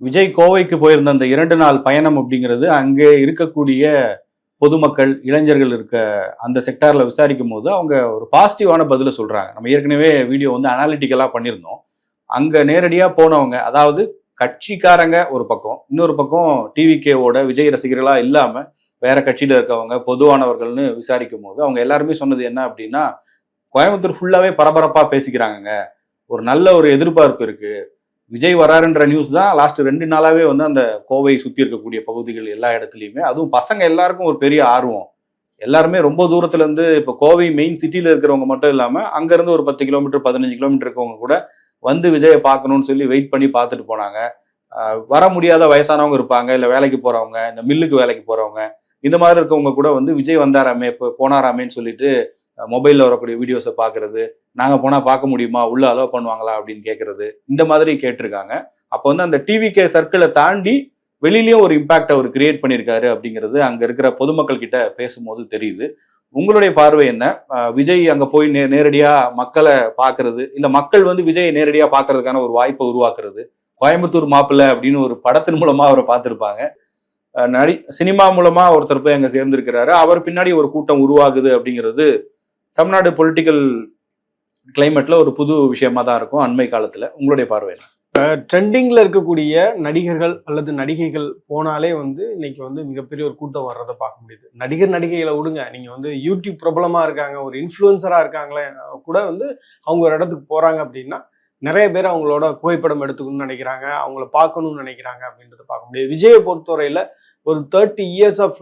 விஜய் கோவைக்கு போயிருந்த அந்த இரண்டு நாள் பயணம் அப்படிங்கிறது அங்கே இருக்கக்கூடிய பொதுமக்கள் இளைஞர்கள் இருக்க அந்த செக்டாரில் விசாரிக்கும் போது அவங்க ஒரு பாசிட்டிவான பதிலை சொல்கிறாங்க நம்ம ஏற்கனவே வீடியோ வந்து அனாலிட்டிக்கலாக பண்ணியிருந்தோம். அங்கே நேரடியாக போனவங்க அதாவது கட்சிக்காரங்க ஒரு பக்கம் இன்னொரு பக்கம் டிவிகேவோட விஜய் ரசிகர்களாக இல்லாமல் வேற கட்சியில் இருக்கவங்க பொதுவானவர்கள்னு விசாரிக்கும் போது அவங்க எல்லாருமே சொன்னது என்ன அப்படின்னா கோயம்புத்தூர் ஃபுல்லாகவே பரபரப்பாக பேசிக்கிறாங்கங்க. ஒரு நல்ல ஒரு எதிர்பார்ப்பு இருக்குது விஜய் வராருன்ற நியூஸ் தான் லாஸ்ட் ரெண்டு நாளாவே வந்து அந்த கோவை சுற்றி இருக்கக்கூடிய பகுதிகள் எல்லா இடத்துலையுமே. அதுவும் பசங்க எல்லாருக்கும் ஒரு பெரிய ஆர்வம். எல்லாருமே ரொம்ப தூரத்துலேருந்து இப்போ கோவை மெயின் சிட்டியில் இருக்கிறவங்க மட்டும் இல்லாமல் அங்கேருந்து ஒரு பத்து கிலோமீட்டர் பதினஞ்சு கிலோமீட்டர் இருக்கவங்க கூட வந்து விஜயை பார்க்கணும்னு சொல்லி வெயிட் பண்ணி பார்த்துட்டு போனாங்க. வர முடியாத வயசானவங்க இருப்பாங்க இல்லை வேலைக்கு போகிறவங்க இந்த மில்லுக்கு வேலைக்கு போகிறவங்க இந்த மாதிரி இருக்கவங்க கூட வந்து விஜய் வந்தாராமே இப்போ போனாராமேன்னு சொல்லிட்டு மொபைலில் வரக்கூடிய வீடியோஸை பார்க்கறது நாங்கள் போனால் பார்க்க முடியுமா? உள்ள அலோவ் பண்ணுவாங்களா? அப்படின்னு கேட்குறது இந்த மாதிரி கேட்டிருக்காங்க. அப்போ வந்து அந்த டிவிகே சர்க்கிளை தாண்டி வெளியிலயும் ஒரு இம்பாக்ட் அவர் கிரியேட் பண்ணியிருக்காரு அப்படிங்கிறது அங்கே இருக்கிற பொதுமக்கள் கிட்ட பேசும்போது தெரியுது. உங்களுடைய பார்வை என்ன? விஜய் அங்கே போய் நே நேரடியாக மக்களை பார்க்கறது இல்லை மக்கள் வந்து விஜயை நேரடியாக பார்க்கறதுக்கான ஒரு வாய்ப்பை உருவாக்குறது கோயம்புத்தூர் மாப்பிள்ளை அப்படின்னு ஒரு படத்தின் மூலமா அவரை பார்த்துருப்பாங்க. நடி சினிமா மூலமா ஒருத்தர் போய் அங்கே சேர்ந்திருக்கிறாரு. அவர் பின்னாடி ஒரு கூட்டம் உருவாகுது அப்படிங்கிறது தமிழ்நாடு பொலிட்டிக்கல் கிளைமேட்ல ஒரு புது விஷயமா தான் இருக்கும் அண்மை காலத்துல. உங்களுடைய பார்வையில் ட்ரெண்டிங்கில் ட்ரெண்டிங்ல இருக்கக்கூடிய நடிகர்கள் அல்லது நடிகைகள் போனாலே வந்து இன்னைக்கு வந்து மிகப்பெரிய ஒரு கூட்டம் வர்றதை பார்க்க முடியுது. நடிகர் நடிகைகளை விடுங்க. நீங்க வந்து யூடியூப் பிரபலமா இருக்காங்க ஒரு இன்ஃப்ளூயன்சரா இருக்காங்களே கூட வந்து அவங்க ஒரு இடத்துக்கு போறாங்க அப்படின்னா நிறைய பேர் அவங்களோட புகைப்படம் எடுத்துக்கணும்னு நினைக்கிறாங்க அவங்கள பார்க்கணும்னு நினைக்கிறாங்க அப்படின்றத பார்க்க முடியுது. விஜயை பொறுத்தவரையில ஒரு தேர்ட்டி இயர்ஸ் ஆஃப்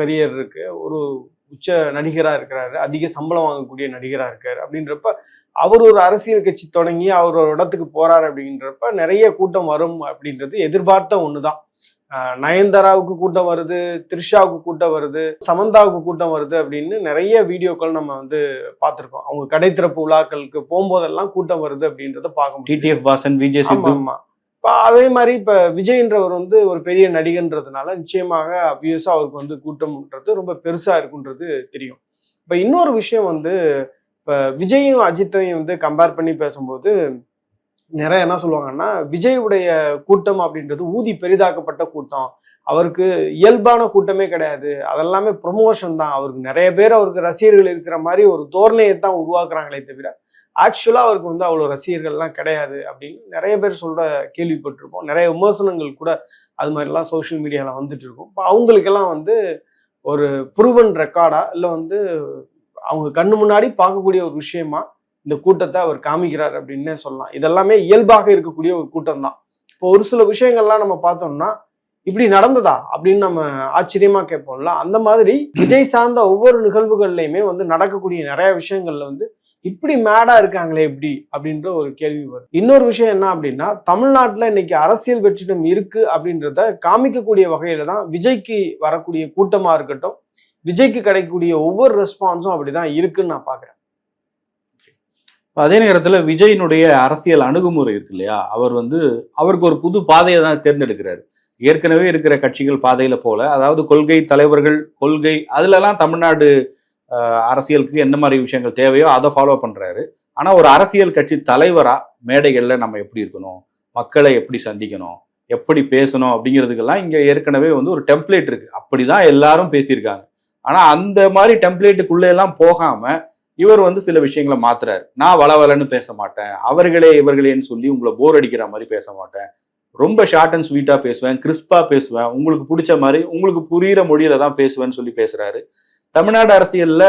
கரியர் இருக்கு. ஒரு உச்ச நடிகரா இருக்கிறாரு அதிக சம்பளம் வாங்கக்கூடிய நடிகரா இருக்காரு அப்படின்றப்ப அவர் ஒரு அரசியல் கட்சி தொடங்கி அவர் ஒரு இடத்துக்கு போறாரு அப்படின்றப்ப நிறைய கூட்டம் வரும் அப்படின்றது எதிர்பார்த்த ஒண்ணுதான். ஆஹ் நயன்தாராவுக்கு கூட்டம் வருது த்ரிஷாவுக்கு கூட்டம் வருது சமந்தாவுக்கு கூட்டம் வருது அப்படின்னு நிறைய வீடியோக்கள் நம்ம வந்து பார்த்திருக்கோம். அவங்க கடை திறப்பு விழாக்களுக்கு போகும்போதெல்லாம் கூட்டம் வருது அப்படின்றத பார்க்க முடியும் டிடிஎஃப் வாசன் விஜய் சித்து இப்போ அதே மாதிரி இப்போ விஜய்ன்றவர் வந்து ஒரு பெரிய நடிகன்றதுனால நிச்சயமாக அபியஸா அவருக்கு வந்து கூட்டம்ன்றது ரொம்ப பெருசாக இருக்குன்றது தெரியும். இப்போ இன்னொரு விஷயம் வந்து இப்போ விஜயும் அஜித்தையும் வந்து கம்பேர் பண்ணி பேசும்போது நிறைய என்ன சொல்லுவாங்கன்னா விஜயுடைய கூட்டம் அப்படின்றது ஊதி பெரிதாக்கப்பட்ட கூட்டம். அவருக்கு இயல்பான கூட்டமே கிடையாது. அதெல்லாமே ப்ரொமோஷன் தான். அவருக்கு நிறைய பேர் அவருக்கு ரசிகர்கள் இருக்கிற மாதிரி ஒரு தோரணையை தான் உருவாக்குறாங்களே தவிர ஆக்சுவலாக அவருக்கு வந்து அவ்வளோ ரசிகர்கள்லாம் கிடையாது அப்படின்னு நிறைய பேர் சொல்கிற கேள்விப்பட்டிருப்போம். நிறைய விமர்சனங்கள் கூட அது மாதிரிலாம் சோஷியல் மீடியாவில் வந்துட்டு இருக்கும் இப்போ அவங்களுக்கெல்லாம் வந்து ஒரு ப்ரூவன் ரெக்கார்டா இல்லை வந்து அவங்க கண்ணு முன்னாடி பார்க்கக்கூடிய ஒரு விஷயமா இந்த கூட்டத்தை அவர் காமிக்கிறார் அப்படின்னே சொல்லலாம். இதெல்லாமே இயல்பாக இருக்கக்கூடிய ஒரு கூட்டம் தான் இப்போ ஒரு சில விஷயங்கள்லாம் நம்ம பார்த்தோம்னா இப்படி நடந்ததா அப்படின்னு நம்ம ஆச்சரியமா கேட்போம்ல. அந்த மாதிரி விஜய் சார்ந்த ஒவ்வொரு நிகழ்வுகள்லையுமே வந்து நடக்கக்கூடிய நிறைய விஷயங்கள்ல வந்து இப்படி மேடா இருக்காங்களே இப்படி? அப்படின்ற ஒரு கேள்வி வரும். இன்னொரு விஷயம் என்ன அப்படின்னா தமிழ்நாட்டுல இன்னைக்கு அரசியல் வெற்றிடம் இருக்கு அப்படின்றத காமிக்கக்கூடிய வகையில தான் விஜய்க்கு வரக்கூடிய கூட்டமா இருக்கட்டும் விஜய்க்கு கிடைக்கக்கூடிய ஒவ்வொரு ரெஸ்பான்ஸும் அப்படிதான் இருக்குன்னு நான் பாக்குறேன். அதே நேரத்துல விஜயினுடைய அரசியல் அணுகுமுறை இருக்கு இல்லையா? அவர் வந்து அவருக்கு ஒரு புது பாதையை தான் தேர்ந்தெடுக்கிறாரு. ஏற்கனவே இருக்கிற கட்சிகள் பாதையில போல அதாவது கொள்கை தலைவர்கள் கொள்கை அதுலலாம் தமிழ்நாடு அரசியலுக்கு என்ன மாதிரி விஷயங்கள் தேவையோ அதை ஃபாலோ பண்றாரு. ஆனால் ஒரு அரசியல் கட்சி தலைவராக மேடைகளில் நம்ம எப்படி இருக்கணும்? மக்களை எப்படி சந்திக்கணும்? எப்படி பேசணும்? அப்படிங்கிறதுக்கெல்லாம் இங்கே ஏற்கனவே வந்து ஒரு டெம்ப்ளேட் இருக்கு. அப்படிதான் எல்லாரும் பேசியிருக்காங்க. ஆனால் அந்த மாதிரி டெம்ப்ளேட்டுக்குள்ள எல்லாம் இவர் வந்து சில விஷயங்களை மாத்துறாரு. நான் வளவலன்னு பேச மாட்டேன். அவர்களே இவர்களேன்னு சொல்லி உங்களை போர் அடிக்கிற மாதிரி பேச மாட்டேன். ரொம்ப ஷார்ட் அண்ட் ஸ்வீட்டாக பேசுவேன் கிறிஸ்பாக பேசுவேன். உங்களுக்கு பிடிச்ச மாதிரி உங்களுக்கு புரிகிற மொழியில தான் பேசுவேன்னு சொல்லி பேசுறாரு. தமிழ்நாடு அரசியல்ல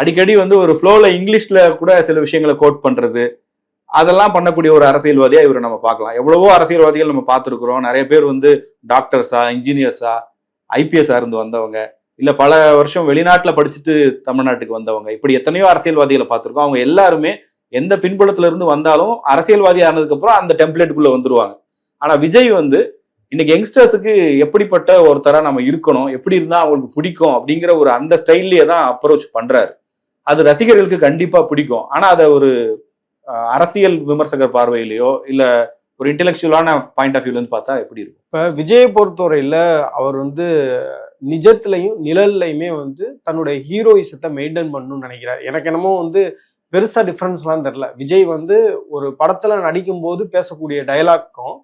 அடிக்கடி வந்து ஒரு ஃப்ளோவில் இங்கிலீஷில் கூட சில விஷயங்களை கோட் பண்ணுறது அதெல்லாம் பண்ணக்கூடிய ஒரு அரசியல்வாதியாக இவரை நம்ம பார்க்கலாம். எவ்வளவோ அரசியல்வாதிகள் நம்ம பார்த்துருக்குறோம். நிறைய பேர் வந்து டாக்டர்ஸா இன்ஜினியர்ஸா ஐபிஎஸ்ஸாக இருந்து வந்தவங்க. இல்லை பல வருஷம் வெளிநாட்டில் படிச்சுட்டு தமிழ்நாட்டுக்கு வந்தவங்க. இப்படி எத்தனையோ அரசியல்வாதிகளை பார்த்துருக்கோம். அவங்க எல்லாருமே எந்த பின்புலத்துல இருந்து வந்தாலும் அரசியல்வாதி ஆனதுக்கப்புறம் அந்த டெம்ப்ளேட்டுக்குள்ளே வந்துருவாங்க. ஆனால் விஜய் வந்து இன்னைக்கு யங்ஸ்டர்ஸுக்கு எப்படிப்பட்ட ஒருத்தராக நம்ம இருக்கணும்? எப்படி இருந்தால் அவங்களுக்கு பிடிக்கும்? அப்படிங்கிற ஒரு அந்த ஸ்டைல்லையே தான் அப்ரோச் பண்ணுறாரு அது ரசிகர்களுக்கு கண்டிப்பாக பிடிக்கும். ஆனால் அதை ஒரு அரசியல் விமர்சகர் பார்வையிலையோ இல்லை ஒரு இன்டெலெக்சுவலான பாயிண்ட் ஆஃப் வியூலேருந்து பார்த்தா எப்படி இருக்கும்? இப்போ விஜயை பொறுத்தவரையில் அவர் வந்து நிஜத்துலையும் நிழல்லையுமே வந்து தன்னுடைய ஹீரோயிசத்தை மெயின்டைன் பண்ணணும்னு நினைக்கிறார். எனக்கு என்னமோ வந்து பெருசாக டிஃப்ரென்ஸ்லாம் தெரில விஜய் வந்து ஒரு படத்தில் நடிக்கும் போது பேசக்கூடிய டயலாக்கும்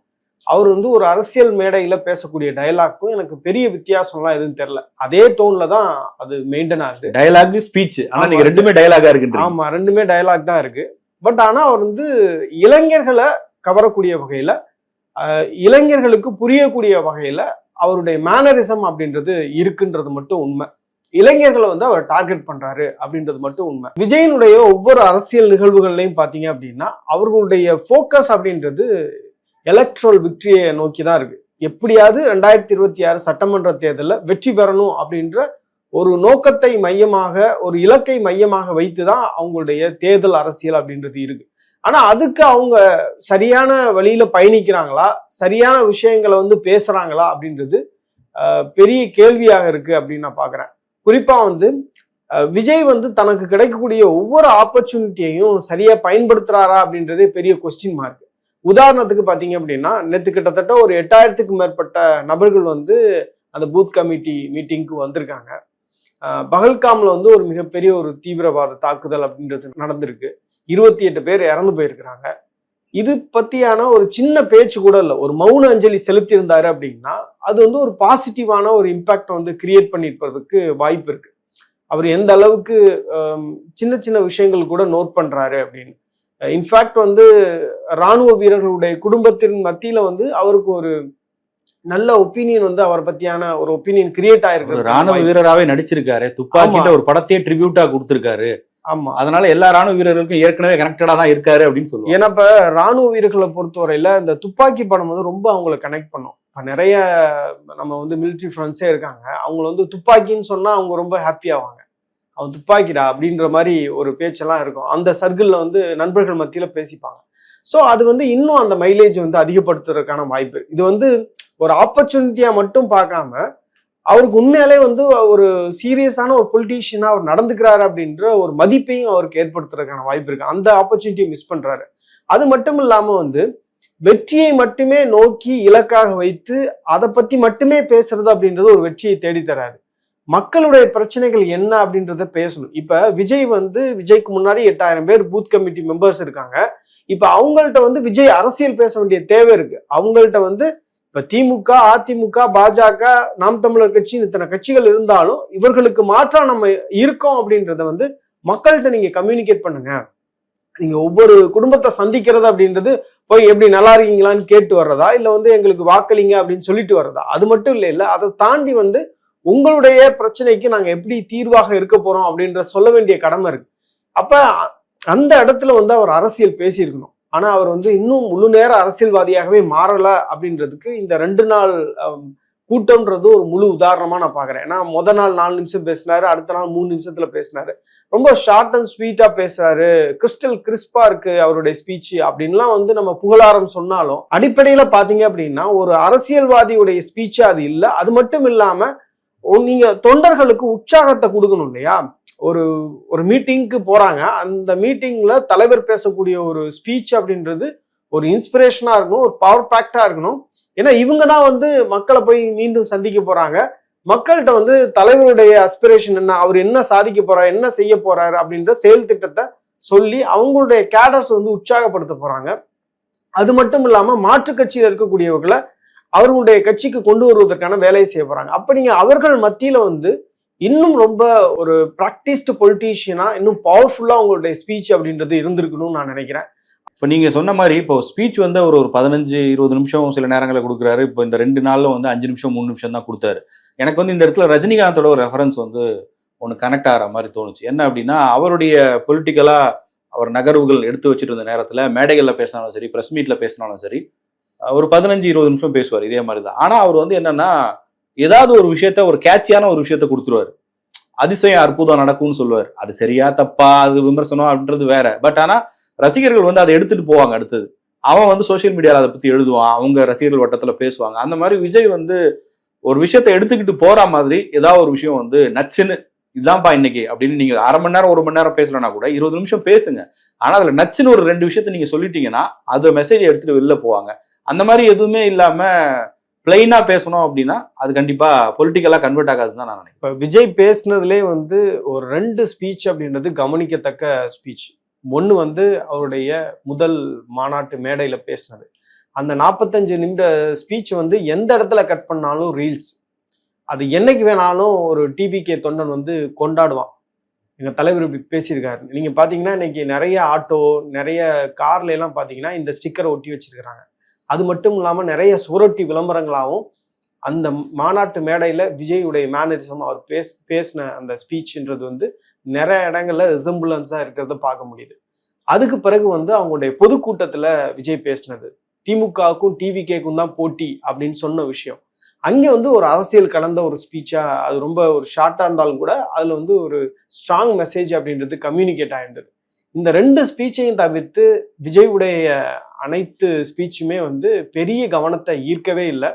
அவர் வந்து ஒரு அரசியல் மேடையில பேசக்கூடிய டயலாக்கும் எனக்கு பெரிய வித்தியாசம்லாம் எதுவும் தெரியல. அதே டோன்ல தான் அது மெயின்டைன் ஆகுது. டயலாக் ஸ்பீச் ஆனா ஆமா. நீங்க ரெண்டுமே டயலாகா இருக்கு ஆமா ரெண்டுமே டயலாக் தான் இருக்கு. பட் ஆனா அவர் வந்து இளைஞர்களை கவரக்கூடிய வகையில இளைஞர்களுக்கு புரியக்கூடிய வகையில அவருடைய மேனரிசம் அப்படின்றது இருக்குன்றது மட்டும் உண்மை. இளைஞர்களை வந்து அவர் டார்கெட் பண்றாரு அப்படின்றது மட்டும் உண்மை. விஜயனுடைய ஒவ்வொரு அரசியல் நிகழ்வுகள்லையும் பாத்தீங்க அப்படின்னா அவர்களுடைய ஃபோக்கஸ் அப்படின்றது எலக்ட்ரல் விக்டரியை நோக்கி தான் இருக்கு. எப்படியாவது ரெண்டாயிரத்தி இருபத்தி ஆறு சட்டமன்ற தேர்தலில் வெற்றி பெறணும் அப்படின்ற ஒரு நோக்கத்தை மையமாக ஒரு இலக்கை மையமாக வைத்து தான் அவங்களுடைய தேர்தல் அரசியல் அப்படின்றது இருக்கு. ஆனா அதுக்கு அவங்க சரியான வழியில பயணிக்கிறாங்களா? சரியான விஷயங்களை வந்து பேசுறாங்களா அப்படின்றது பெரிய கேள்வியாக இருக்கு அப்படின்னு நான் பாக்குறேன். குறிப்பா வந்து விஜய் வந்து தனக்கு கிடைக்கக்கூடிய ஒவ்வொரு ஆப்பர்ச்சுனிட்டியையும் சரியா பயன்படுத்துறாரா அப்படின்றதே பெரிய கொஸ்டின் மார்க் உதாரணத்துக்கு பார்த்தீங்க அப்படின்னா நேற்று கிட்டத்தட்ட ஒரு எட்டாயிரத்துக்கு மேற்பட்ட நபர்கள் வந்து அந்த பூத் கமிட்டி மீட்டிங்க்கு வந்திருக்காங்க. பகல்காமில் பகல்காம்ல வந்து ஒரு மிகப்பெரிய ஒரு தீவிரவாத தாக்குதல் அப்படின்றது நடந்திருக்கு. இருபத்தி எட்டு பேர் இறந்து போயிருக்கிறாங்க. இது பத்தியான ஒரு சின்ன பேச்சு கூட இல்லை. ஒரு மௌன அஞ்சலி செலுத்தியிருந்தாரு அப்படின்னா அது வந்து ஒரு பாசிட்டிவான ஒரு இம்பேக்டை வந்து கிரியேட் பண்ணியிருப்பதற்கு வாய்ப்பு இருக்கு. அவர் எந்த அளவுக்கு சின்ன சின்ன விஷயங்கள் கூட நோட் பண்றாரு அப்படின்னு. இன்ஃபேக்ட் வந்து ராணுவ வீரர்களுடைய குடும்பத்தின் மத்தியில வந்து அவருக்கு ஒரு நல்ல ஒப்பீனியன் வந்து அவரை பத்தியான ஒரு ஒப்பீனியன் கிரியேட் ஆயிருக்கு ராணுவ வீரராவே நடிச்சிருக்காரு. துப்பாக்கிட்ட ஒரு படத்தையே ட்ரிபியூட்டா கொடுத்திருக்காரு. ஆமா. அதனால எல்லா ராணுவ வீரர்களுக்கும் ஏற்கனவே கனெக்டடா தான் இருக்காரு அப்படின்னு சொல்லுவாங்க. ஏன்னா இப்ப ராணுவ வீரர்களை பொறுத்தவரையில இந்த துப்பாக்கி படம் வந்து ரொம்ப அவங்கள கனெக்ட் பண்ணும். இப்ப நிறைய நம்ம வந்து மிலிட்ரி ஃப்ரெண்ட்ஸே இருக்காங்க. அவங்கள வந்து துப்பாக்கின்னு சொன்னா அவங்க ரொம்ப ஹாப்பி ஆவாங்க. அவன் துப்பாக்கிடா அப்படின்ற மாதிரி ஒரு பேச்செல்லாம் இருக்கும். அந்த சர்க்கிளில் வந்து நண்பர்கள் மத்தியில் பேசிப்பாங்க. ஸோ அது வந்து இன்னும் அந்த மைலேஜ் வந்து அதிகப்படுத்துறதுக்கான வாய்ப்பு. இது வந்து ஒரு ஆப்பர்ச்சுனிட்டியாக மட்டும் பார்க்காம அவருக்கு உண்மையாலே வந்து ஒரு சீரியஸான ஒரு பொலிட்டீஷியனாக அவர் நடந்துக்கிறாரு அப்படின்ற ஒரு மதிப்பையும் அவருக்கு ஏற்படுத்துறதுக்கான வாய்ப்பு இருக்குது அந்த ஆப்பர்ச்சுனிட்டியை மிஸ் பண்ணுறாரு அது மட்டும் இல்லாமல் வந்து வெற்றியை மட்டுமே நோக்கி இலக்காக வைத்து அதை பற்றி மட்டுமே பேசுறது அப்படின்றது ஒரு வெற்றியை தேடித்தராரு மக்களுடைய பிரச்சனைகள் என்ன அப்படின்றத பேசணும். இப்போ விஜய் வந்து விஜய்க்கு முன்னாடி எட்டாயிரம் பேர் பூத் கமிட்டி மெம்பர்ஸ் இருக்காங்க. இப்போ அவங்கள்ட்ட வந்து விஜய் அரசியல் பேச வேண்டிய தேவை இருக்கு. அவங்கள்ட்ட வந்து இப்போ திமுக அதிமுக பாஜக நாம் தமிழர் கட்சி இத்தனை கட்சிகள் இருந்தாலும் இவர்களுக்கு மாற்றா நம்ம இருக்கோம் அப்படின்றத வந்து மக்கள்கிட்ட நீங்க கம்யூனிகேட் பண்ணுங்க. நீங்க ஒவ்வொரு குடும்பத்தை சந்திக்கிறது அப்படின்றது போய் எப்படி நல்லா இருக்கீங்களான்னு கேட்டு வர்றதா? இல்லை வந்து எங்களுக்கு வாக்களிங்க அப்படின்னு சொல்லிட்டு வர்றதா? அது மட்டும் இல்லை இல்லை அதை தாண்டி வந்து உங்களுடைய பிரச்சனைக்கு நாங்கள் எப்படி தீர்வாக இருக்க போறோம் அப்படின்ற சொல்ல வேண்டிய கடமை இருக்கு. அப்ப அந்த இடத்துல வந்து அவர் அரசியல் பேசியிருக்கணும். ஆனா அவர் வந்து இன்னும் முழு நேர அரசியல்வாதியாகவே மாறல அப்படின்றதுக்கு இந்த ரெண்டு நாள் கூட்டம்ன்றது ஒரு முழு உதாரணமா நான் பாக்குறேன். ஏன்னா முத நாள் நாலு நிமிஷம் பேசினாரு அடுத்த நாள் மூணு நிமிஷத்துல பேசினாரு. ரொம்ப ஷார்ட் அண்ட் ஸ்வீட்டா பேசுறாரு. கிறிஸ்டல் கிறிஸ்பா இருக்கு அவருடைய ஸ்பீச் அப்படின்லாம் வந்து நம்ம புகழாரம் சொன்னாலும் அடிப்படையில பாத்தீங்க அப்படின்னா ஒரு அரசியல்வாதியுடைய ஸ்பீச்சாக அது இல்லை. அது மட்டும் இல்லாம நீங்க தொண்டர்களுக்கு உற்சாகத்தை கொடுக்கணும் இல்லையா? ஒரு ஒரு மீட்டிங்க்கு போறாங்க. அந்த மீட்டிங்ல தலைவர் பேசக்கூடிய ஒரு ஸ்பீச் அப்படின்றது ஒரு இன்ஸ்பிரேஷனா இருக்கணும் ஒரு பவர் பேக்டா இருக்கணும். ஏன்னா இவங்க தான் வந்து மக்களை போய் மீண்டும் சந்திக்க போறாங்க. மக்கள்கிட்ட வந்து தலைவருடைய அஸ்பிரேஷன் என்ன அவர் என்ன சாதிக்க போறாரு என்ன செய்ய போறாரு அப்படின்ற செயல் திட்டத்தை சொல்லி அவங்களுடைய கேடர்ஸ் வந்து உற்சாகப்படுத்த போறாங்க. அது மட்டும் இல்லாம மாற்றுக் கட்சியில் இருக்கக்கூடியவர்களை அவர்களுடைய கட்சிக்கு கொண்டு வருவதற்கான வேலையை செய்ய போறாங்க. அப்ப நீங்க அவர்கள் மத்தியில வந்து இன்னும் ரொம்ப ஒரு ப்ராக்டிஸ்டு பொலிட்டீஷியனா இன்னும் பவர்ஃபுல்லா உங்களுடைய ஸ்பீச் அப்படின்றது இருந்திருக்கணும்னு நான் நினைக்கிறேன். இப்போ நீங்கள் சொன்ன மாதிரி இப்போ ஸ்பீச் வந்து அவர் ஒரு பதினஞ்சு இருபது நிமிஷம் சில நேரங்களில் கொடுக்குறாரு. இப்போ இந்த ரெண்டு நாளில் வந்து அஞ்சு நிமிஷம் மூணு நிமிஷம் தான் கொடுத்தாரு. எனக்கு வந்து இந்த இடத்துல ரஜினிகாந்தோட ஒரு ரெஃபரன்ஸ் வந்து ஒன்று கனெக்ட் ஆகிற மாதிரி தோணுச்சு. என்ன அப்படின்னா அவருடைய பொலிட்டிக்கலாக அவர் நகர்வுகள் எடுத்து வச்சுட்டு இருந்த நேரத்தில் மேடைகளில் பேசினாலும் சரி ப்ரெஸ் மீட்டில் பேசினாலும் சரி ஒரு பதினஞ்சு இருபது நிமிஷம் பேசுவார் இதே மாதிரி தான் ஆனால் அவர் வந்து என்னன்னா ஏதாவது ஒரு விஷயத்த ஒரு கேட்சியான ஒரு விஷயத்த கொடுத்துருவாரு. அதிசயம் அற்புதம் நடக்கும்னு சொல்லுவார். அது சரியா தப்பா அது விமர்சனம் அப்படின்றது வேற. பட் ஆனால் ரசிகர்கள் வந்து அதை எடுத்துட்டு போவாங்க அடுத்தது. அவன் வந்து சோஷியல் மீடியாவில் அதை பற்றி எழுதுவான். அவங்க ரசிகர்கள் வட்டத்தில் பேசுவாங்க. அந்த மாதிரி விஜய் வந்து ஒரு விஷயத்தை எடுத்துக்கிட்டு போற மாதிரி ஏதாவது ஒரு விஷயம் வந்து நச்சுன்னு இதான்ப்பா இன்னைக்கு அப்படின்னு நீங்க அரை மணி நேரம் ஒரு மணி நேரம் பேசலன்னா கூட இருபது நிமிஷம் பேசுங்க. ஆனா அதுல நச்சுன்னு ஒரு ரெண்டு விஷயத்த நீங்க சொல்லிட்டீங்கன்னா அது மெசேஜ் எடுத்துட்டு வெளில போவாங்க. அந்த மாதிரி எதுவுமே இல்லாம பிளைனா பேசணும் அப்படின்னா அது கண்டிப்பா பொலிட்டிக்கலா கன்வெர்ட் ஆகாதுன்னு தான் நான் நினைக்கிறேன். இப்போ விஜய் பேசுனதுலே வந்து ஒரு ரெண்டு ஸ்பீச் அப்படின்றது கவனிக்கத்தக்க ஸ்பீச் ஒன்று வந்து அவருடைய முதல் மாநாட்டு மேடையில் பேசினது. அந்த நாற்பத்தஞ்சு நிமிட ஸ்பீச் வந்து எந்த இடத்துல கட் பண்ணாலும் ரீல்ஸ் அது என்னைக்கு வேணாலும் ஒரு டிபிகே தொண்டன் வந்து கொண்டாடுவான். எங்கள் தலைவர் இப்படி பேசியிருக்காரு. நீங்கள் பார்த்தீங்கன்னா இன்னைக்கு நிறைய ஆட்டோ நிறைய கார்ல எல்லாம் இந்த ஸ்டிக்கரை ஒட்டி வச்சிருக்கிறாங்க. அது மட்டும் இல்லாமல் நிறைய சுவரொட்டி விளம்பரங்களாகவும் அந்த மாநாட்டு மேடையில் விஜயுடைய மேனரிசம் அவர் பேஸ் பேசின அந்த ஸ்பீச்ன்றது வந்து நிறைய இடங்கள்ல ரிசம்புலன்ஸாக இருக்கிறத பார்க்க முடியுது. அதுக்கு பிறகு வந்து அவங்களுடைய பொதுக்கூட்டத்தில் விஜய் பேசினது. திமுகவுக்கும் டிவிகேக்கும் தான் போட்டி அப்படின்னு சொன்ன விஷயம். அங்கே வந்து ஒரு அரசியல் கலந்த ஒரு ஸ்பீச்சாக அது ரொம்ப ஒரு ஷார்ட்டாக இருந்தாலும் கூட அதில் வந்து ஒரு ஸ்ட்ராங் மெசேஜ் அப்படின்றது கம்யூனிகேட் ஆகிருந்தது இந்த ரெண்டு ஸ்பீச்சையும் தவிர்த்து விஜயுடைய அனைத்து ஸ்பீச்சுமே வந்து பெரிய கவனத்தை ஈர்க்கவே இல்லை.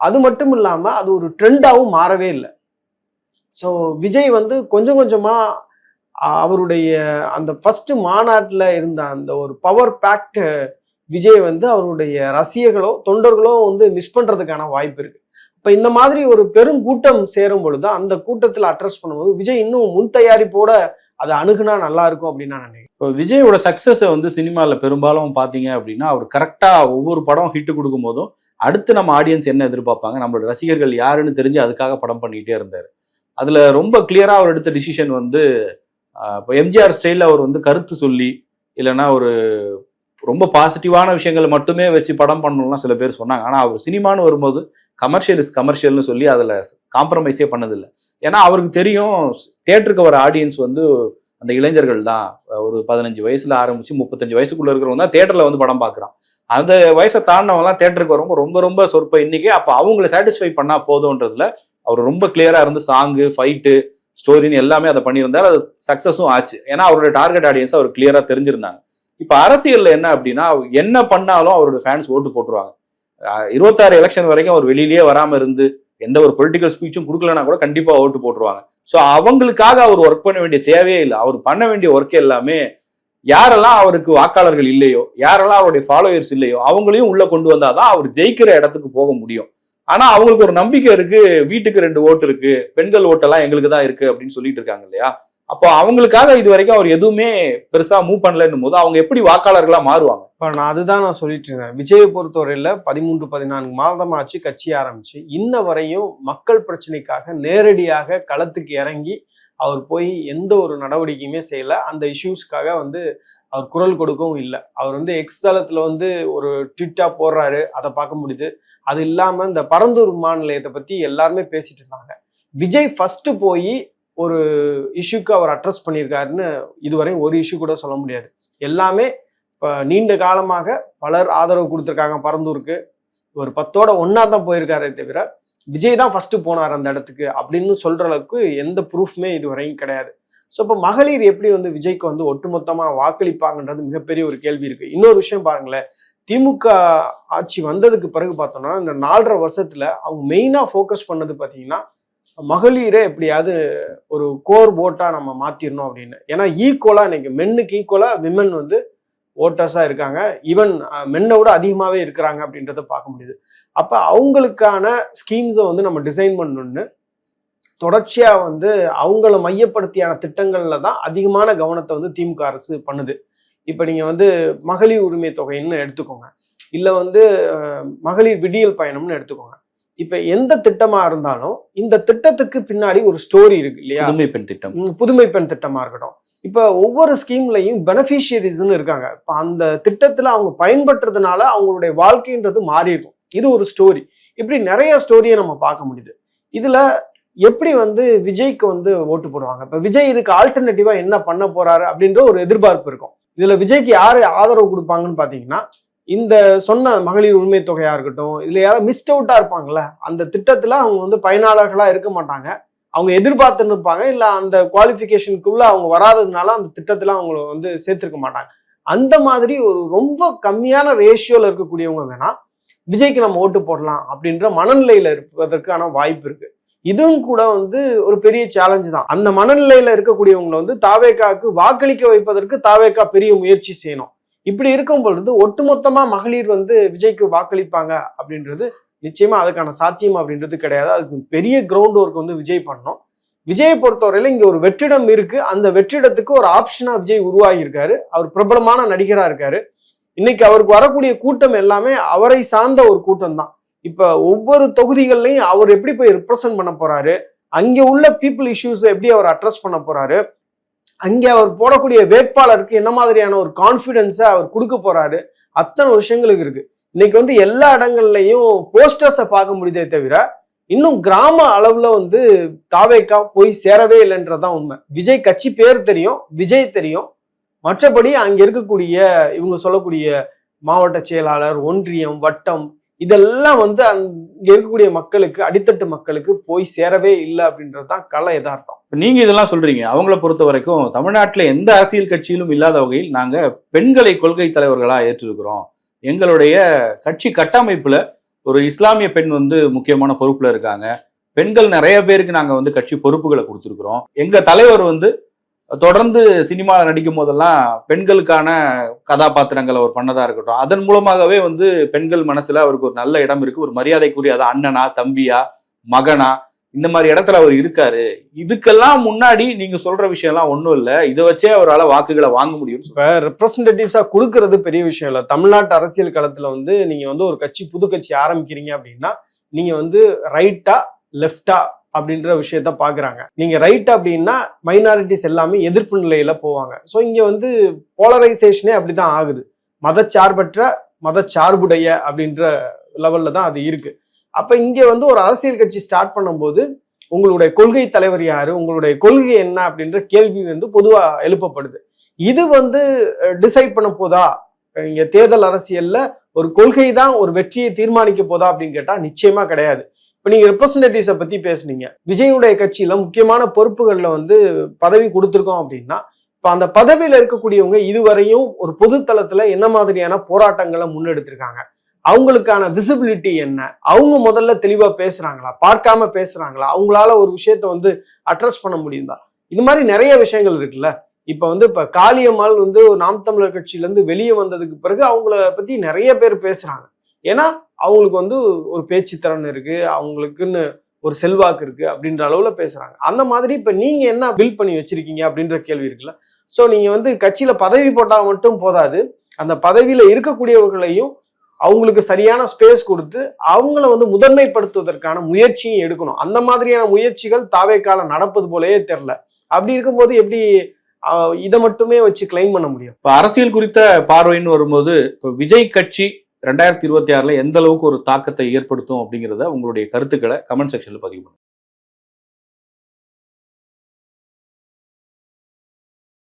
அது மட்டும் இல்லாமல் அது ஒரு ட்ரெண்டாகவும் மாறவே இல்லை. ஸோ விஜய் வந்து கொஞ்சம் கொஞ்சமாக அவருடைய அந்த ஃபஸ்ட்டு மாநாட்டில் இருந்த அந்த ஒரு பவர் பேக்ட் விஜய் வந்து அவருடைய ரசிகர்களோ தொண்டர்களோ வந்து மிஸ் பண்ணுறதுக்கான வாய்ப்பு இருக்குது இப்போ இந்த மாதிரி ஒரு பெரும் கூட்டம் சேரும் பொழுது அந்த கூட்டத்தில் அட்ரஸ் பண்ணும்போது விஜய் இன்னும் முன் தயாரிப்போட அதை அணுகுனா நல்லா இருக்கும் அப்படின்னு நான் நினைக்கிறேன். இப்போ விஜயோட சக்ஸஸை வந்து சினிமாவில் பெரும்பாலும் பார்த்தீங்க அப்படின்னா அவர் கரெக்டாக ஒவ்வொரு படம் ஹிட் கொடுக்கும் போதும் அடுத்து நம்ம ஆடியன்ஸ் என்ன எதிர்பார்ப்பாங்க? நம்மளோட ரசிகர்கள் யாருன்னு தெரிஞ்சு அதுக்காக படம் பண்ணிக்கிட்டே இருந்தார். அதில் ரொம்ப கிளியராக அவர் எடுத்த டிசிஷன் வந்து இப்போ எம்ஜிஆர் ஸ்டைலில் அவர் வந்து கருத்து சொல்லி இல்லைன்னா ஒரு ரொம்ப பாசிட்டிவான விஷயங்களை மட்டுமே வச்சு படம் பண்ணணும்லாம் சில பேர் சொன்னாங்க. ஆனால் அவர் சினிமான்னு வரும்போது கமர்ஷியல் இஸ் கமர்ஷியல்னு சொல்லி அதில் காம்ப்ரமைஸே பண்ணதில்லை. ஏன்னா அவருக்கு தெரியும் தேட்டருக்கு வர ஆடியன்ஸ் வந்து அந்த இளைஞர்கள் தான். ஒரு பதினஞ்சு வயசுல ஆரம்பிச்சு முப்பத்தஞ்சு வயசுக்குள்ள இருக்கிறவங்க தான் தேட்டர்ல வந்து படம் பார்க்குறான். அந்த வயசை தாண்டினவங்கலாம் தேட்டருக்கு வரவங்க ரொம்ப ரொம்ப சொற்ப இன்னைக்கு. அப்போ அவங்கள சாட்டிஸ்ஃபை பண்ணா போதும்ன்றதுல அவர் ரொம்ப கிளியரா இருந்து சாங்கு ஃபைட்டு ஸ்டோரின்னு எல்லாமே அதை பண்ணியிருந்தார். அது சக்ஸஸும் ஆச்சு. ஏன்னா அவரோட டார்கெட் ஆடியன்ஸ் அவர் கிளியரா தெரிஞ்சிருந்தாங்க. இப்போ அரசியல்ல என்ன அப்படின்னா என்ன பண்ணாலும் அவரோட ஃபேன்ஸ் ஓட்டு போட்டுருவாங்க. இருபத்தாறு எலெக்ஷன் வரைக்கும் அவர் வெளியிலேயே வராம இருந்து எந்த ஒரு பொலிட்டிக்கல் ஸ்பீச்சும் கொடுக்கலனா கூட கண்டிப்பாக ஓட்டு போட்டுருவாங்க. ஸோ அவங்களுக்காக அவர் ஒர்க் பண்ண வேண்டிய தேவையே இல்லை. அவர் பண்ண வேண்டிய ஒர்க் எல்லாமே யாரெல்லாம் அவருக்கு வாக்காளர்கள் இல்லையோ யாரெல்லாம் அவருடைய ஃபாலோயர்ஸ் இல்லையோ அவங்களையும் உள்ள கொண்டு வந்தாதான் அவர் ஜெயிக்கிற இடத்துக்கு போக முடியும். ஆனா அவங்களுக்கு ஒரு நம்பிக்கை இருக்கு வீட்டுக்கு ரெண்டு ஓட்டு இருக்கு பெண்கள் ஓட்டெல்லாம் எங்களுக்கு தான் இருக்கு அப்படின்னு சொல்லிட்டு இருக்காங்க இல்லையா? அப்போ அவங்களுக்காக இது வரைக்கும் அவர் எதுவுமே பெருசா மூவ் பண்ணலன்னும் போது அவங்க எப்படி வாக்காளர்களா மாறுவாங்க? இப்போ நான் அதுதான் நான் சொல்லிட்டு இருந்தேன். விஜயை பொறுத்தவரையில பதிமூன்று பதினான்கு மாதமாச்சு கட்சி ஆரம்பிச்சு. இன்ன வரையும் மக்கள் பிரச்சனைக்காக நேரடியாக களத்துக்கு இறங்கி அவர் போய் எந்த ஒரு நடவடிக்கையுமே செய்யல. அந்த இஷ்யூஸ்க்காக வந்து அவர் குரல் கொடுக்கவும் இல்லை. அவர் வந்து எக்ஸ் தளத்துல வந்து ஒரு ட்விட்டா போடுறாரு. அதை பார்க்க முடியுது. அது இல்லாம இந்த பரந்தூர் விமான நிலையத்தை பத்தி எல்லாருமே பேசிட்டு இருந்தாங்க. விஜய் ஃபர்ஸ்ட் போய் ஒரு இஷ்யூக்கு அவர் அட்ரஸ் பண்ணியிருக்காருன்னு இதுவரையும் ஒரு இஷ்யூ கூட சொல்ல முடியாது. எல்லாமே இப்போ நீண்ட காலமாக பலர் ஆதரவு கொடுத்துருக்காங்க பரந்தூருக்கு. ஒரு பத்தோட ஒன்றா தான் போயிருக்காரே தவிர விஜய் தான் ஃபஸ்ட்டு போனார் அந்த இடத்துக்கு அப்படின்னு சொல்கிற அளவுக்கு எந்த ப்ரூஃப்மே இதுவரையும் கிடையாது. ஸோ இப்போ மகளிர் எப்படி வந்து விஜய்க்கு வந்து ஒட்டுமொத்தமாக வாக்களிப்பாங்கன்றது மிகப்பெரிய ஒரு கேள்வி இருக்குது இன்னொரு விஷயம் பாருங்களேன். திமுக ஆட்சி வந்ததுக்கு பிறகு பார்த்தோம்னா இந்த நாலரை வருஷத்தில் அவங்க மெயினாக ஃபோக்கஸ் பண்ணது பார்த்தீங்கன்னா மகளிரே எப்படியாவது ஒரு கோர் ஓட்டா நம்ம மாத்திரணும் அப்படின்னு. ஏன்னா ஈக்குவலா இன்னைக்கு மென்னுக்கு ஈக்குவலா விமன் வந்து ஓட்டர்ஸா இருக்காங்க. ஈவன் மென்னை விட அதிகமாவே இருக்கிறாங்க அப்படின்றத பார்க்க முடியுது. அப்ப அவங்களுக்கான ஸ்கீம்ஸை வந்து நம்ம டிசைன் பண்ணணும்னு தொடர்ச்சியா வந்து அவங்கள மையப்படுத்தியான திட்டங்கள்ல தான் அதிகமான கவனத்தை வந்து திமுக அரசு பண்ணுது. இப்ப நீங்க வந்து மகளிர் உரிமை தொகைன்னு எடுத்துக்கோங்க. இல்ல வந்து மகளிர் விடியல் பயணம்னு எடுத்துக்கோங்க. இப்ப எந்த திட்டமா இருந்தாலும் இந்த திட்டத்துக்கு பின்னாடி ஒரு ஸ்டோரி இருக்கு இல்லையா? புதுமை பெண் திட்டம். புதுமை பெண் திட்டமா இருக்கட்டும். இப்ப ஒவ்வொரு ஸ்கீம்லயும் பெனிஃபிஷியரிஸ்னு இருக்காங்க. இப்ப அந்த திட்டத்துல அவங்க பயன்படுறதுனால அவங்களுடைய வாழ்க்கைன்றது மாறி இருக்கும் இது ஒரு ஸ்டோரி இப்படி நிறைய ஸ்டோரியை நம்ம பார்க்க முடியுது. இதுல எப்படி வந்து விஜய்க்கு வந்து ஓட்டு போடுவாங்க? இப்ப விஜய் இதுக்கு ஆல்டர்னேட்டிவா என்ன பண்ண போறாரு அப்படின்ற ஒரு எதிர்பார்ப்பு இருக்கும். இதுல விஜய்க்கு யாரு ஆதரவு கொடுப்பாங்கன்னு பாத்தீங்கன்னா இந்த சொன்ன மகளிர் உரிமை தொகையாக இருக்கட்டும் இதில் யாராவது மிஸ்ட் அவுட்டாக இருப்பாங்கல்ல அந்த திட்டத்தில் அவங்க வந்து பயனாளர்களாக இருக்க மாட்டாங்க. அவங்க எதிர்பார்த்துன்னு இருப்பாங்க இல்லை அந்த குவாலிஃபிகேஷனுக்குள்ளே அவங்க வராததுனால அந்த திட்டத்தில் அவங்கள வந்து சேர்த்துருக்க மாட்டாங்க. அந்த மாதிரி ஒரு ரொம்ப கம்மியான ரேஷியோவில் இருக்கக்கூடியவங்க வேணால் விஜய்க்கு நம்ம ஓட்டு போடலாம் அப்படின்ற மனநிலையில் இருப்பதற்கான வாய்ப்பு இருக்குது இதுவும் கூட வந்து ஒரு பெரிய சேலஞ்சு தான். அந்த மனநிலையில் இருக்கக்கூடியவங்களை வந்து தாவேக்காவுக்கு வாக்களிக்க வைப்பதற்கு தாவேக்கா பெரிய முயற்சி செய்யணும். இப்படி இருக்கும் பொழுது ஒட்டுமொத்தமா மகளிர் வந்து விஜய்க்கு வாக்களிப்பாங்க அப்படின்றது நிச்சயமா அதுக்கான சாத்தியம் அப்படின்றது கிடையாது. அதுக்கு பெரிய கிரவுண்ட் ஒர்க் வந்து விஜய் பண்ணணும். விஜயை பொறுத்தவரையில இங்க ஒரு வெற்றிடம் இருக்கு. அந்த வெற்றிடத்துக்கு ஒரு ஆப்ஷனா விஜய் உருவாகி இருக்காரு அவர் பிரபலமான நடிகரா இருக்காரு. இன்னைக்கு அவருக்கு வரக்கூடிய கூட்டம் எல்லாமே அவரை சார்ந்த ஒரு கூட்டம் தான். இப்ப ஒவ்வொரு தொகுதிகள்லையும் அவர் எப்படி போய் ரிப்ரசன்ட் பண்ண போறாரு? அங்க உள்ள பீப்புள் இஷ்யூஸ் எப்படி அவர் அட்ரஸ் பண்ண போறாரு? அங்கே அவர் போடக்கூடிய வேட்பாளருக்கு என்ன மாதிரியான ஒரு கான்ஃபிடென்ஸை அவர் கொடுக்க போறாரு? அத்தனை விஷயங்களுக்கு இருக்கு. இன்னைக்கு வந்து எல்லா இடங்கள்லையும் போஸ்டர்ஸை பார்க்க முடியுதே தவிர இன்னும் கிராம அளவுல வந்து தாவேக்கா போய் சேரவே இல்லைன்றதான் உண்மை. விஜய் கட்சி பேர் தெரியும் விஜய் தெரியும். மற்றபடி அங்க இருக்கக்கூடிய இவங்க சொல்லக்கூடிய மாவட்ட செயலாளர் ஒன்றியம் வட்டம் இதெல்லாம் வந்து அங்க இருக்கக்கூடிய மக்களுக்கு அடித்தட்டு மக்களுக்கு போய் சேரவே இல்லை அப்படின்றது தான் கள யதார்த்தம் நீங்க இதெல்லாம் சொல்றீங்க. அவங்கள பொறுத்த வரைக்கும் தமிழ்நாட்டில் எந்த அரசியல் கட்சியிலும் இல்லாத வகையில் நாங்க பெண்களை கொள்கை தலைவர்களா ஏற்றிருக்கிறோம். எங்களுடைய கட்சி கட்டமைப்புல ஒரு இஸ்லாமிய பெண் வந்து முக்கியமான பொறுப்புல இருக்காங்க. பெண்கள் நிறைய பேருக்கு நாங்க வந்து கட்சி பொறுப்புகளை கொடுத்துருக்குறோம். எங்க தலைவர் வந்து தொடர்ந்து சினிமாவில் நடிக்கும் போதெல்லாம் பெண்களுக்கான கதாபாத்திரங்கள் அவர் பண்ணதா இருக்கட்டும். அதன் மூலமாகவே வந்து பெண்கள் மனசுல அவருக்கு ஒரு நல்ல இடம் இருக்கு. ஒரு மரியாதைக்குரிய அது அண்ணனா தம்பியா மகனா இந்த மாதிரி இடத்துல அவர் இருக்காரு. இதுக்கெல்லாம் முன்னாடி நீங்க சொல்ற விஷயம்லாம் ஒன்றும் இல்லை. இதை வச்சே அவரால் வாக்குகளை வாங்க முடியும் இப்ப ரெப்ரசன்டேட்டிவ்ஸா கொடுக்கறது பெரிய விஷயம் இல்லை. தமிழ்நாட்டு அரசியல் களத்துல வந்து நீங்க வந்து ஒரு கட்சி புது கட்சி ஆரம்பிக்கிறீங்க அப்படின்னா நீங்க வந்து ரைட்டா லெஃப்டா அப்படின்ற விஷயத்த பாக்குறாங்க. நீங்க ரைட் அப்படின்னா மைனாரிட்டிஸ் எல்லாமே எதிர்ப்பு நிலையில போவாங்க. ஸோ இங்க வந்து போலரைசேஷனே அப்படிதான் ஆகுது. மதச்சார்பற்ற மதச்சார்புடைய அப்படின்ற லெவல்ல தான் அது இருக்கு. அப்ப இங்க வந்து ஒரு அரசியல் கட்சி ஸ்டார்ட் பண்ணும்போது உங்களுடைய கொள்கை தலைவர் யாரு உங்களுடைய கொள்கை என்ன அப்படின்ற கேள்வி வந்து பொதுவா எழுப்பப்படுது. இது வந்து டிசைட் பண்ண போதா? இங்க தேர்தல் அரசியல்ல ஒரு கொள்கை தான் ஒரு வெற்றியை தீர்மானிக்க போதா அப்படின்னு கேட்டா நிச்சயமா கிடையாது. இப்போ நீங்கள் ரெப்ரசன்டேட்டிவ்ஸை பற்றி பேசுனீங்க. விஜயனுடைய கட்சியில் முக்கியமான பொறுப்புகளில் வந்து பதவி கொடுத்துருக்கோம் அப்படின்னா இப்போ அந்த பதவியில் இருக்கக்கூடியவங்க இதுவரையும் ஒரு பொது என்ன மாதிரியான போராட்டங்களை முன்னெடுத்திருக்காங்க? அவங்களுக்கான விசிபிலிட்டி என்ன? அவங்க முதல்ல தெளிவாக பேசுகிறாங்களா பார்க்காம பேசுகிறாங்களா அவங்களால ஒரு விஷயத்த வந்து அட்ரஸ் பண்ண முடியுதா? இது மாதிரி நிறைய விஷயங்கள் இருக்குல்ல. இப்போ வந்து இப்போ காளியம்மாள் வந்து ஒரு நாம் தமிழர் கட்சியிலேருந்து வெளியே வந்ததுக்கு பிறகு அவங்கள பற்றி நிறைய பேர் பேசுகிறாங்க ஏன்னா அவங்களுக்கு வந்து ஒரு பேச்சு திறன் இருக்கு அவங்களுக்குன்னு ஒரு செல்வாக்கு இருக்கு அப்படின்ற அளவுல பேசுறாங்க. அந்த மாதிரி இப்ப நீங்க என்ன பில் பண்ணி வச்சிருக்கீங்க அப்படின்ற கேள்வி இருக்குல்ல. ஸோ நீங்க வந்து கட்சியில பதவி போட்டால் மட்டும் போதாது. அந்த பதவியில இருக்கக்கூடியவர்களையும் அவங்களுக்கு சரியான ஸ்பேஸ் கொடுத்து அவங்கள வந்து முதன்மைப்படுத்துவதற்கான முயற்சியும் எடுக்கணும். அந்த மாதிரியான முயற்சிகள் தாவே காலம் நடப்பது போலயே தெரில அப்படி இருக்கும்போது எப்படி இதை மட்டுமே வச்சு கிளைம் பண்ண முடியும்? இப்போ அரசியல் குறித்த பார்வைன்னு வரும்போது இப்போ விஜய் கட்சி ரெண்டாயிரத்தி இருபத்தி ஆறுல எந்த அளவுக்கு ஒரு தாக்கத்தை ஏற்படுத்தும் அப்படிங்கிறத உங்களுடைய கருத்துக்களை கமெண்ட் செக்ஷன்ல பதிவு பண்ணுங்கள்